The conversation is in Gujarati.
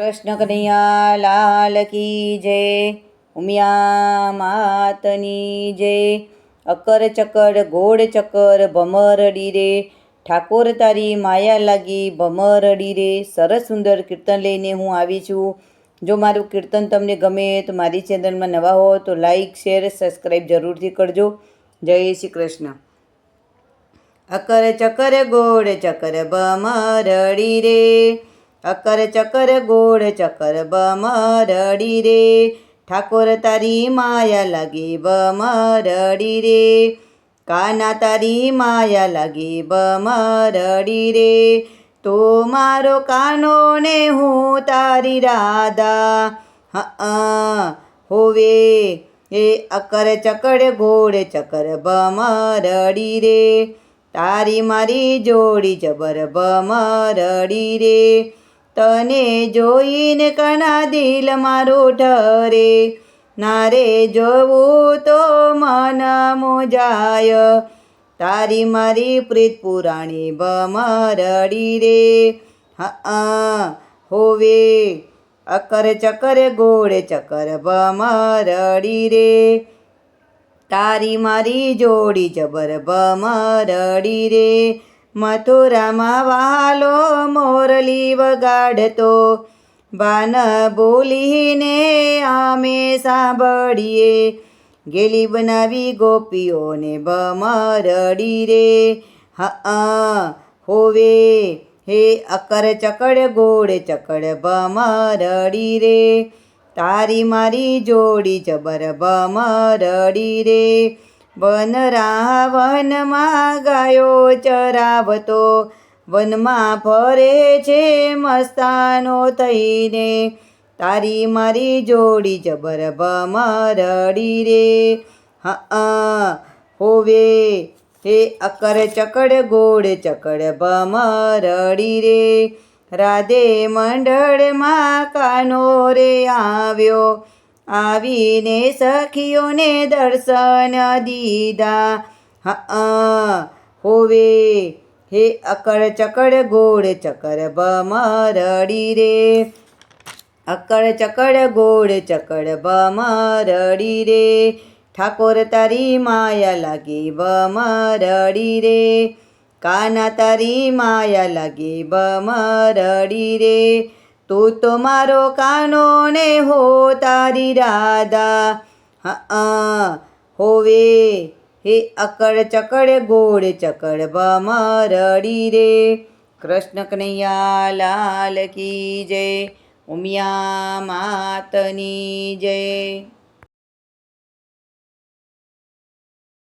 કૃષ્ણ કનૈયા લાલ કી જય, ઉમિયા માતની જય, અકર ચકર ગોળ ચકર ભમરડી રે ઠાકોર તારી માયા લાગી ભમરડી રે સરસ સુંદર કીર્તન લઈને હું આવી છું. જો મારું કીર્તન તમને ગમે તો મારી ચેનલમાં નવા હો તો લાઈક, શેર, સબસ્ક્રાઈબ જરૂરથી કરજો. જય શ્રી કૃષ્ણ. અકર ચકર ગોળ ચકર અડી રે અકર ચકર ગોળ ચકર બમરડી રે. ઠાકોર તારી માયા લાગી બમરડી રે. કાના તારી માયા લાગી બમરડી રે. તો મારો કાનો ને હું તારી રાધા. હા હોવે. એ અકર ચકડ ગોળ ચકર બમરડી રે. તારી મારી જોડી જબર બમરડી રે. તને જોઈને કણા દિલ મારું ઠરે નારે જોવું તો મન મોજાય. તારી મારી પ્રીત પુરાણી બમરડી રે. હા, હોવે. અકર ચકર, ગોળ ચકર બમરડી રે. તારી મારી જોડી જબર બમરડી રે. મથુરામાં વાલો મોરલી વગાડતો બાન બોલીને અમે સાંભળીએ. ગેલી બનાવી ગોપીઓને બમરડી રે. હા, હોવે, હે અકર ચકડ, ગોળ ચકડ બમરડી રે. તારી મારી જોડી જબર બમરડી રે. વન વનમાં ગાયો ચરાવતો. વનમાં ફરે છે મસ્તાનો થઈને. તારી મારી જોડી જબર બમરડી રે. હા, હોવે. હે અકર ચકડ ગોળ ચકડ બમરડી રે. રાધે મંડળમાં કાનો રે આવ્યો. આવીને સખીઓને દર્શન દીધા. હા, હોવે, હે અકળ ચકડ ગોળ ચકર બમરડી રે. અકળ ચકડ ગોળ ચકડ બમરડી રે. ઠાકોર તારી માયા લાગી બમરડી રે. કાના તારી માયા લાગી બમરડી રે. તું તો મારો કાનો ને હો તારી રાધા. હોવે. હે અકડ ચકડ ગોળ ચકડ બમરડી રે. કૃષ્ણ કનૈયા, લાલ કી જય. ઉમિયા માતની જય.